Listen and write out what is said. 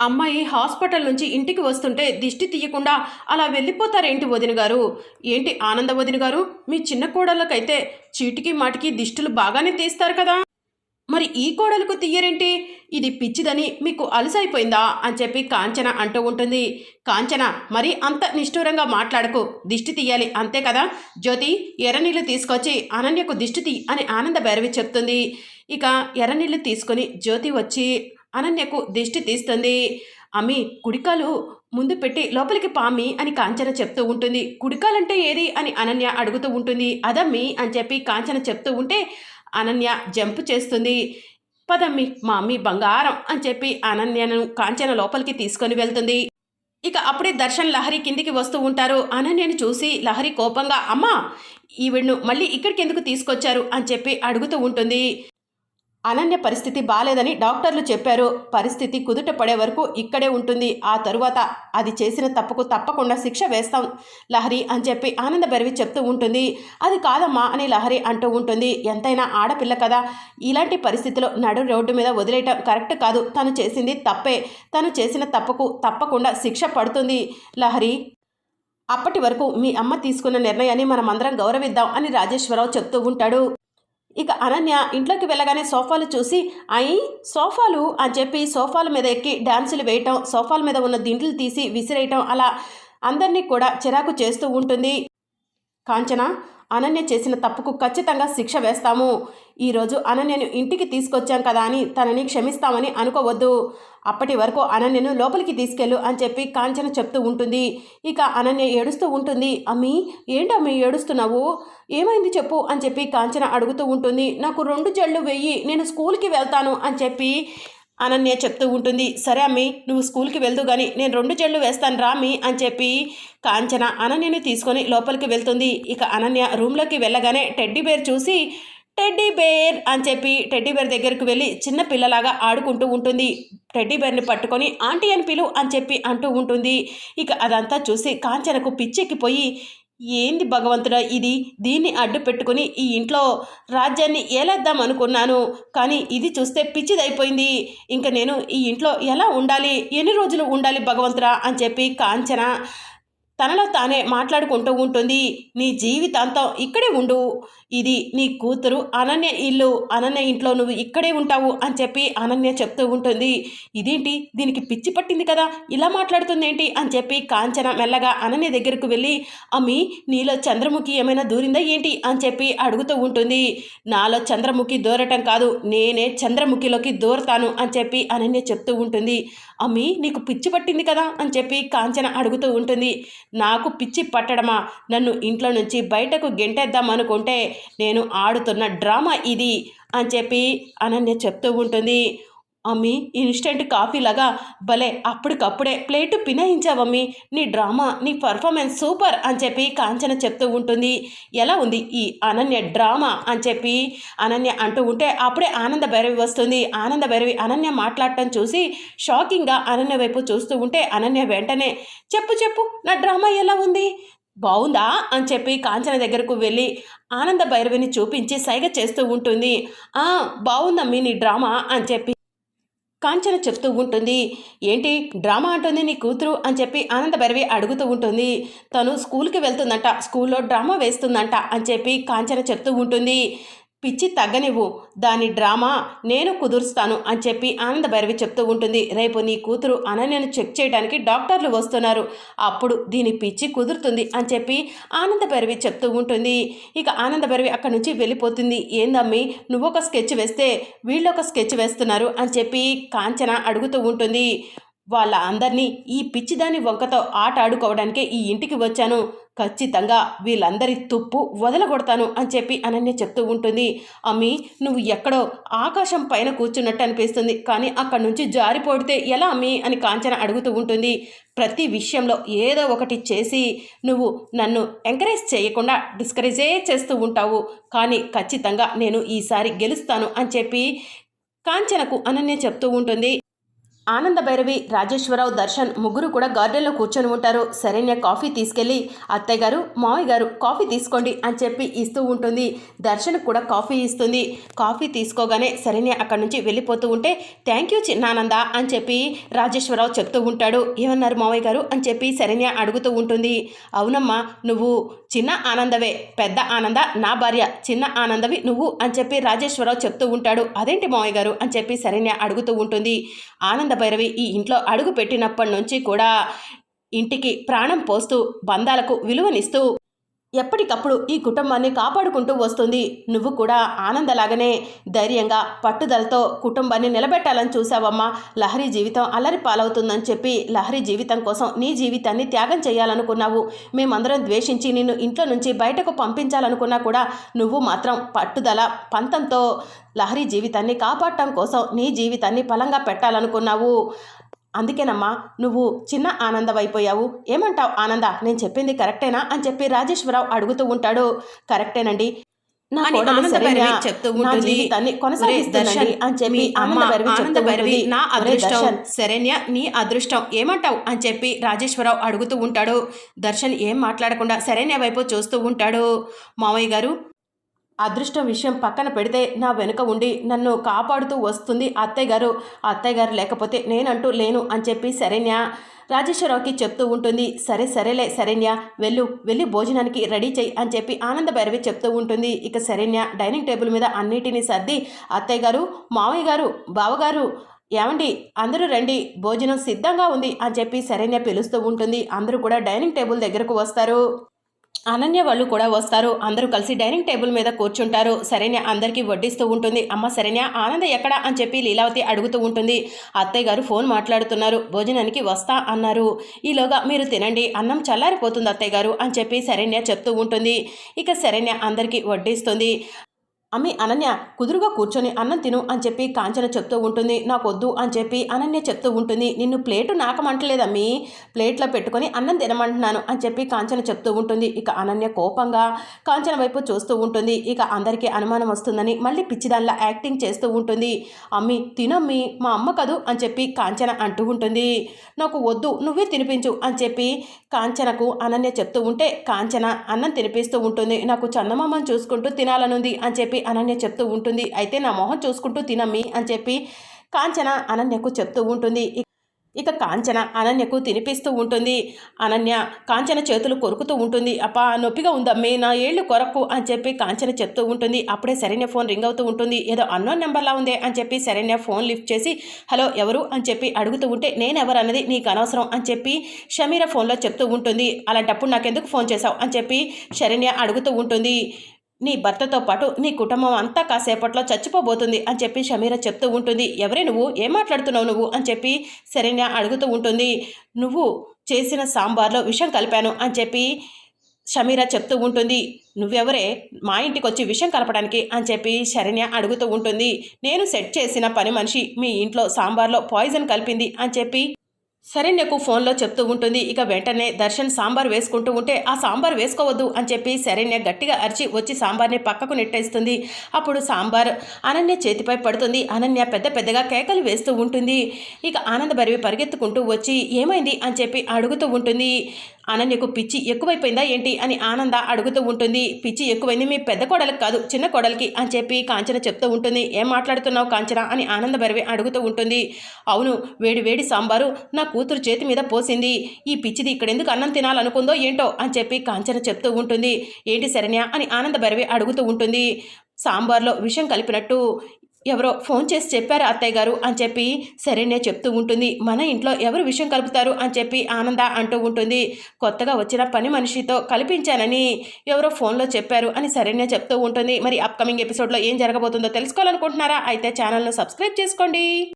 అమ్మాయి హాస్పిటల్ నుంచి ఇంటికి వస్తుంటే దిష్టి తీయకుండా అలా వెళ్ళిపోతారేంటి వదిన గారు? ఏంటి ఆనంద వదిన గారు? మీ చిన్న కోడళ్ళకైతే చీటికి మాటికి దిష్టులు బాగానే తీస్తారు కదా? మరి ఈ కోడలకు తీయరేంటి? ఇది పిచ్చిదని మీకు అలసైపోయిందా? అని చెప్పి కాంచన అంటూ ఉంటుంది. కాంచన మరి అంత నిష్ఠూరంగా మాట్లాడకు. దిష్టి తీయాలి అంతే కదా? జ్యోతి ఎర్రనీళ్ళు తీసుకొచ్చి అనన్యకు దిష్టి తీ అని ఆనంద భైరవి చెప్తుంది. ఇక ఎర్రనీళ్ళు తీసుకొని జ్యోతి వచ్చి అనన్యకు దిష్టి తీస్తుంది. అమ్మి కుడికాలు ముందు పెట్టి లోపలికి పామి అని కాంచన చెప్తూ ఉంటుంది. కుడికాలంటే ఏది? అని అనన్య అడుగుతూ ఉంటుంది. అదమ్మి అని చెప్పి కాంచన చెప్తూ ఉంటే అనన్య జంప్ చేస్తుంది. పదమ్మి మా అమ్మి బంగారం అని చెప్పి అనన్యను కాంచన లోపలికి తీసుకొని వెళ్తుంది. ఇక అప్పుడే దర్శన్ లహరి కిందికి వస్తూ ఉంటారు. అనన్యను చూసి లహరి కోపంగా అమ్మా ఈవిడ్ను మళ్ళీ ఇక్కడికి ఎందుకు తీసుకొచ్చారు? అని చెప్పి అడుగుతూ ఉంటుంది. అనన్య పరిస్థితి బాలేదని డాక్టర్లు చెప్పారు. పరిస్థితి కుదుట పడే వరకు ఇక్కడే ఉంటుంది. ఆ తరువాత అది చేసిన తప్పుకు తప్పకుండా శిక్ష వేస్తాం. లహరి అని చెప్పి ఆనంద బెరవి చెప్తూ ఉంటుంది. అది కాదమ్మా అని లహరి అంటూ ఉంటుంది. ఎంతైనా ఆడపిల్ల కదా. ఇలాంటి పరిస్థితిలో నడు రోడ్డు మీద వదిలేయటం కరెక్ట్ కాదు. తను చేసింది తప్పే. తను చేసిన తప్పుకు తప్పకుండా శిక్ష పడుతుంది. లహరి అప్పటి వరకు మీ అమ్మ తీసుకున్న నిర్ణయాన్ని మనమందరం గౌరవిద్దాం అని రాజేశ్వరరావు చెప్తూ ఉంటాడు. ఇక అనన్య ఇంట్లోకి వెళ్ళగానే సోఫాలు చూసి అయి సోఫాలు అని చెప్పి సోఫాల మీద ఎక్కి డాన్సులు వేయటం సోఫాల మీద ఉన్న దిండ్లు తీసి విసిరేయటం అలా అందరినీ కూడా చిరాకు చేస్తూ ఉంటుంది. కాంచన అనన్య చేసిన తప్పుకు ఖచ్చితంగా శిక్ష వేస్తాము. ఈరోజు అనన్యను ఇంటికి తీసుకొచ్చాం కదా అని తనని క్షమిస్తామని అనుకోవద్దు. అప్పటి వరకు అనన్యను లోపలికి తీసుకెళ్ళు అని చెప్పి కాంచన చెప్తూ ఉంటుంది. ఇక అనన్య ఏడుస్తూ ఉంటుంది. అమ్మి ఏంటమ్మి ఏడుస్తున్నావు? ఏమైంది చెప్పు అని చెప్పి కాంచన అడుగుతూ ఉంటుంది. నాకు రెండు జళ్ళు వెయ్యి నేను స్కూల్కి వెళ్తాను అని చెప్పి అనన్య చెప్తూ ఉంటుంది సరే అమ్మి నువ్వు స్కూల్కి వెళ్దు కానీ నేను రెండు జళ్ళు వేస్తాను రామి అని చెప్పి కాంచన అనన్యని తీసుకొని లోపలికి వెళ్తుంది. ఇక అనన్య రూమ్లోకి వెళ్ళగానే టెడ్డీ బేర్ చూసి టెడ్డీ బేర్ అని చెప్పి టెడ్డీ బేర్ దగ్గరకు వెళ్ళి చిన్న పిల్లలాగా ఆడుకుంటూ ఉంటుంది. టెడ్డీ బేర్ని పట్టుకొని ఆంటీ అని పిలు అని చెప్పి అంటూ ఉంటుంది. ఇక అదంతా చూసి కాంచనకు పిచ్చెక్కిపోయి ఏంది భగవంతుడా ఇది? దీన్ని అడ్డు పెట్టుకుని ఈ ఇంట్లో రాజ్యాన్ని ఏలేద్దాం అనుకున్నాను. కానీ ఇది చూస్తే పిచ్చిదైపోయింది. ఇంకా నేను ఈ ఇంట్లో ఎలా ఉండాలి? ఎన్ని రోజులు ఉండాలి భగవంతుడా? అని చెప్పి కాంచన తనలో తానే మాట్లాడుకుంటూ ఉంటుంది. నీ జీవితాంతం ఇక్కడే ఉండు. ఇది నీ కూతురు అనన్య ఇల్లు. అనన్య ఇంట్లో నువ్వు ఇక్కడే ఉంటావు అని చెప్పి అనన్య చెప్తూ ఉంటుంది. ఇదేంటి? దీనికి పిచ్చి పట్టింది కదా? ఇలా మాట్లాడుతుంది ఏంటి అని చెప్పి కాంచన మెల్లగా అనన్య దగ్గరకు వెళ్ళి అమ్మి నీలో చంద్రముఖి ఏమైనా దూరిందా ఏంటి? అని చెప్పి అడుగుతూ ఉంటుంది. నాలో చంద్రముఖి దూరటం కాదు. నేనే చంద్రముఖిలోకి దూరతాను అని చెప్పి అనన్య చెప్తూ ఉంటుంది. అమ్మి నీకు పిచ్చి పట్టింది కదా? అని చెప్పి కాంచన అడుగుతూ ఉంటుంది. నాకు పిచ్చి పట్టడమా? నన్ను ఇంట్లో నుంచి బయటకు గెంటేద్దాం అనుకుంటే నేను ఆడుతున్న డ్రామా ఇది అని చెప్పి అనన్య చెప్తూ ఉంటుంది. అమ్మి ఇన్స్టెంట్ కాఫీ లాగా భలే అప్పటికప్పుడే ప్లేటు పినాయించావమ్మి. నీ డ్రామా నీ పర్ఫార్మెన్స్ సూపర్ అని చెప్పి కాంచన చెప్తూ ఉంటుంది. ఎలా ఉంది ఈ అనన్య డ్రామా అని చెప్పి అనన్య అంటూ ఉంటే అప్పుడే ఆనంద భైరవి వస్తుంది. ఆనంద భైరవి అనన్య మాట్లాడటం చూసి షాకింగ్గా అనన్య వైపు చూస్తూ ఉంటే అనన్య వెంటనే చెప్పు చెప్పు నా డ్రామా ఎలా ఉంది? బాగుందా అని చెప్పి కాంచన దగ్గరకు వెళ్ళి ఆనంద భైరవిని చూపించి సైగ చేస్తూ ఉంటుంది. బాగుందమ్మి నీ డ్రామా అని చెప్పి కాంచన చెప్తూ ఉంటుంది. ఏంటి? డ్రామా అంటుంది నీ కూతురు అని చెప్పి ఆనంద భైరవి అడుగుతూ ఉంటుంది. తను స్కూల్కి వెళ్తుందంట స్కూల్లో డ్రామా వేస్తుందంట అని చెప్పి కాంచన చెప్తూ ఉంటుంది. పిచ్చి తగ్గనివ్వు. దాని డ్రామా నేను కుదురుస్తాను అని చెప్పి ఆనంద భైరవి చెప్తూ ఉంటుంది. రేపు నీ కూతురు అనన్యను చెక్ చేయడానికి డాక్టర్లు వస్తున్నారు. అప్పుడు దీని పిచ్చి కుదురుతుంది అని చెప్పి ఆనంద భైరవి చెప్తూ ఉంటుంది. ఇక ఆనంద భైరవి అక్కడి నుంచి వెళ్ళిపోతుంది. ఏందమ్మి నువ్వు ఒక స్కెచ్ వేస్తే వీళ్ళు ఒక స్కెచ్ వేస్తున్నారు అని చెప్పి కాంచన అడుగుతూ ఉంటుంది. వాళ్ళ అందరినీ ఈ పిచ్చిదాని వంకతో ఆట ఆడుకోవడానికే ఈ ఇంటికి వచ్చాను. ఖచ్చితంగా వీళ్ళందరి తుప్పు వదలగొడతాను అని చెప్పి అనన్య చెప్తూ ఉంటుంది. అమ్మి నువ్వు ఎక్కడో ఆకాశం పైన కూర్చున్నట్టు అనిపిస్తుంది. కానీ అక్కడి నుంచి జారిపోడితే ఎలా అమ్మి అని కాంచన అడుగుతూ ఉంటుంది. ప్రతి విషయంలో ఏదో ఒకటి చేసి నువ్వు నన్ను ఎంకరేజ్ చేయకుండా డిస్కరేజే చేస్తూ ఉంటావు. కానీ ఖచ్చితంగా నేను ఈసారి గెలుస్తాను అని చెప్పి కాంచనకు అనన్య చెప్తూ ఉంటుంది. ఆనంద భైరవి రాజేశ్వరరావు దర్శన్ ముగ్గురు కూడా గార్డెన్లో కూర్చొని ఉంటారు. శరణ్య కాఫీ తీసుకెళ్ళి అత్తయ్య గారు మావయ్య గారు కాఫీ తీసుకోండి అని చెప్పి ఇస్తూ ఉంటుంది. దర్శన్ కూడా కాఫీ ఇస్తుంది. కాఫీ తీసుకోగానే శరణ్య అక్కడి నుంచి వెళ్ళిపోతూ ఉంటే థ్యాంక్ యూ చిన్నానంద అని చెప్పి రాజేశ్వరరావు చెప్తూ ఉంటాడు. ఏమన్నారు మావయ్య గారు? అని చెప్పి శరణ్య అడుగుతూ ఉంటుంది. అవునమ్మా నువ్వు చిన్న ఆనందవే పెద్ద ఆనంద నా భార్య చిన్న ఆనందవి నువ్వు అని చెప్పి రాజేశ్వరరావు చెప్తూ ఉంటాడు. అదేంటి మావయ్య గారు? అని చెప్పి శరణ్య అడుగుతూ ఉంటుంది. ఆనంద భైరవి ఈ ఇంట్లో అడుగు పెట్టినప్పటి నుంచి కూడా ఇంటికి ప్రాణం పోస్తూ బంధాలకు విలువనిస్తూ ఎప్పటికప్పుడు ఈ కుటుంబాన్ని కాపాడుకుంటూ వస్తుంది. నువ్వు కూడా ఆనందలాగానే ధైర్యంగా పట్టుదలతో కుటుంబాన్ని నిలబెట్టాలని చూసావమ్మా లహరి జీవితం అల్లరి పాలవుతుందని చెప్పి లహరి జీవితం కోసం నీ జీవితాన్ని త్యాగం చేయాలనుకున్నావు. మేమందరం ద్వేషించి నిన్ను ఇంట్లో నుంచి బయటకు పంపించాలనుకున్నా కూడా నువ్వు మాత్రం పట్టుదల పంతంతో లహరి జీవితాన్ని కాపాడటం కోసం నీ జీవితాన్ని బలంగా పెట్టాలనుకున్నావు. అందుకేనమ్మా నువ్వు చిన్న ఆనందమైపోయావు. ఏమంటావు ఆనంద? నేను చెప్పింది కరెక్టేనా అని చెప్పి రాజేశ్వరరావు అడుగుతూ ఉంటాడు. కరెక్టేనండి. నా చెప్తూ ఉంటుంది. అని చెప్పి ఆనంద భైరవి. నా అదృష్టం శరణ్య నీ అదృష్టం ఏమంటావు అని చెప్పి రాజేశ్వరరావు అడుగుతూ ఉంటాడు. దర్శన్ ఏం మాట్లాడకుండా శరణ్య వైపు చూస్తూ ఉంటాడు. మామయ్య గారు అదృష్టం విషయం పక్కన పెడితే నా వెనుక ఉండి నన్ను కాపాడుతూ వస్తుంది అత్తయ్య గారు అత్తయ్య గారు లేకపోతే నేనంటూ లేను అని చెప్పి శరణ్య రాజేశ్వరరావుకి చెప్తూ ఉంటుంది. సరే సరేలే శరణ్య వెళ్ళు వెళ్ళి భోజనానికి రెడీ చేయి అని చెప్పి ఆనంద భైరవి చెప్తూ ఉంటుంది. ఇక శరణ్య డైనింగ్ టేబుల్ మీద అన్నిటినీ సర్ది అత్తయ్య గారు మావయ్య గారు బావగారు ఏమండి అందరూ రండి భోజనం సిద్ధంగా ఉంది అని చెప్పి శరణ్య పిలుస్తూ ఉంటుంది. అందరూ కూడా డైనింగ్ టేబుల్ దగ్గరకు వస్తారు. అనన్య వాళ్ళు కూడా వస్తారు. అందరూ కలిసి డైనింగ్ టేబుల్ మీద కూర్చుంటారు. సరైన అందరికీ వడ్డిస్తూ ఉంటుంది. అమ్మ సరైన ఆనంద ఎక్కడ? అని చెప్పి లీలావతి అడుగుతూ ఉంటుంది. అత్తయ్య గారు ఫోన్ మాట్లాడుతున్నారు. భోజనానికి వస్తా అన్నారు. ఈలోగా మీరు తినండి. అన్నం చల్లారిపోతుంది అత్తయ్య గారు అని చెప్పి శరణ్య చెప్తూ ఉంటుంది. ఇక శరణ్య అందరికీ వడ్డిస్తుంది. అమ్మి అనన్య కుదురుగా కూర్చొని అన్నం తిను అని చెప్పి కాంచన చెప్తూ ఉంటుంది. నాకు వద్దు అని చెప్పి అనన్య చెప్తూ ఉంటుంది. నిన్ను ప్లేటు నాకమంటలేదమ్మి ప్లేట్లో పెట్టుకొని అన్నం తినమంటున్నాను అని చెప్పి కాంచన చెప్తూ ఉంటుంది. ఇక అనన్య కోపంగా కాంచన వైపు చూస్తూ ఉంటుంది. ఇక అందరికీ అనుమానం వస్తుందని మళ్ళీ పిచ్చిదానిలా యాక్టింగ్ చేస్తూ ఉంటుంది. అమ్మి తినమ్మి మా అమ్మ కదూ అని చెప్పి కాంచన అంటూ ఉంటుంది. నాకు వద్దు నువ్వే తినిపించు అని చెప్పి కాంచనకు అనన్య చెప్తూ ఉంటే కాంచన అన్నం తినిపిస్తూ ఉంటుంది. నాకు చందమామని చూసుకుంటూ తినాలనుంది అని చెప్పి అనన్య చెప్తూ ఉంటుంది. అయితే నా మొహం చూసుకుంటూ తినమ్మి అని చెప్పి కాంచన అనన్యకు చెప్తూ ఉంటుంది. ఇక కాంచన అనన్యకు తినిపిస్తూ ఉంటుంది. అనన్య కాంచన చేతులు కొరుకుతూ ఉంటుంది. అప్పా నొప్పిగా ఉందమ్మి నా ఏళ్ళు కొరకు అని చెప్పి కాంచన చెప్తూ ఉంటుంది. అప్పుడే శరణ్య ఫోన్ రింగ్ అవుతూ ఉంటుంది. ఏదో అన్నోన్ నెంబర్లా ఉందే అని చెప్పి శరణ్య ఫోన్ లిఫ్ట్ చేసి హలో ఎవరు? అని చెప్పి అడుగుతూ ఉంటే నేనెవరు అన్నది నీకు అనవసరం అని చెప్పి షమీర ఫోన్లో చెప్తూ ఉంటుంది. అలాంటప్పుడు నాకెందుకు ఫోన్ చేశావు? అని చెప్పి శరణ్య అడుగుతూ ఉంటుంది. నీ భర్తతో పాటు నీ కుటుంబం అంతా కాసేపట్లో చచ్చిపోబోతుంది అని చెప్పి షమీర చెప్తూ ఉంటుంది. ఎవరే నువ్వు? ఏం మాట్లాడుతున్నావు నువ్వు? అని చెప్పి శరణ్య అడుగుతూ ఉంటుంది. నువ్వు చేసిన సాంబార్లో విషం కలిపాను అని చెప్పి షమీర చెప్తూ ఉంటుంది. నువ్వెవరే? మా ఇంటికి వచ్చి విషయం కలపడానికి అని చెప్పి శరణ్య అడుగుతూ ఉంటుంది. నేను సెట్ చేసిన పని మనిషి మీ ఇంట్లో సాంబార్లో పాయిజన్ కలిపింది అని చెప్పి శరణ్యకు ఫోన్లో చెప్తూ ఉంటుంది. ఇక వెంటనే దర్శన్ సాంబార్ వేసుకుంటూ ఉంటే ఆ సాంబార్ వేసుకోవద్దు అని చెప్పి శరణ్య గట్టిగా అరిచి వచ్చి సాంబార్ని పక్కకు నెట్టేస్తుంది. అప్పుడు సాంబార్ అనన్య చేతిపై పడుతుంది. అనన్య పెద్ద పెద్దగా కేకలు వేస్తూ ఉంటుంది. ఇక ఆనంద భరివి పరిగెత్తుకుంటూ వచ్చి ఏమైంది? అని చెప్పి అడుగుతూ ఉంటుంది. అనన్యకు పిచ్చి ఎక్కువైపోయిందా ఏంటి అని ఆనంద అడుగుతూ ఉంటుంది. పిచ్చి ఎక్కువైంది మీ పెద్ద కోడలకు కాదు చిన్న కోడలికి అని చెప్పి కాంచన చెప్తూ ఉంటుంది. ఏం మాట్లాడుతున్నావు కాంచన అని ఆనంద భరివి అడుగుతూ ఉంటుంది. అవును వేడి వేడి సాంబారు నా కూతురు చేతి మీద పోసింది. ఈ పిచ్చిది ఇక్కడెందుకు అన్నం తినాలనుకుందో ఏంటో అని చెప్పి కాంచన చెప్తూ ఉంటుంది. ఏంటి శరణ్య అని ఆనంద భైరవి అడుగుతూ ఉంటుంది. సాంబార్లో విషం కలిపినట్టు. ఎవరో ఫోన్ చేసి చెప్పారు అత్తయ్య గారు అని చెప్పి సరేనే చెప్తూ ఉంటుంది. మన ఇంట్లో ఎవరు విషయం కలుపుతారు అని చెప్పి ఆనంద అంటూ ఉంటుంది. కొత్తగా వచ్చిన పని మనిషితో కల్పించానని ఎవరో ఫోన్లో చెప్పారు అని సరేనే చెప్తూ ఉంటుంది. మరి అప్కమింగ్ ఎపిసోడ్లో ఏం జరగబోతుందో తెలుసుకోవాలనుకుంటున్నారా? అయితే ఛానల్ను సబ్స్క్రైబ్ చేసుకోండి.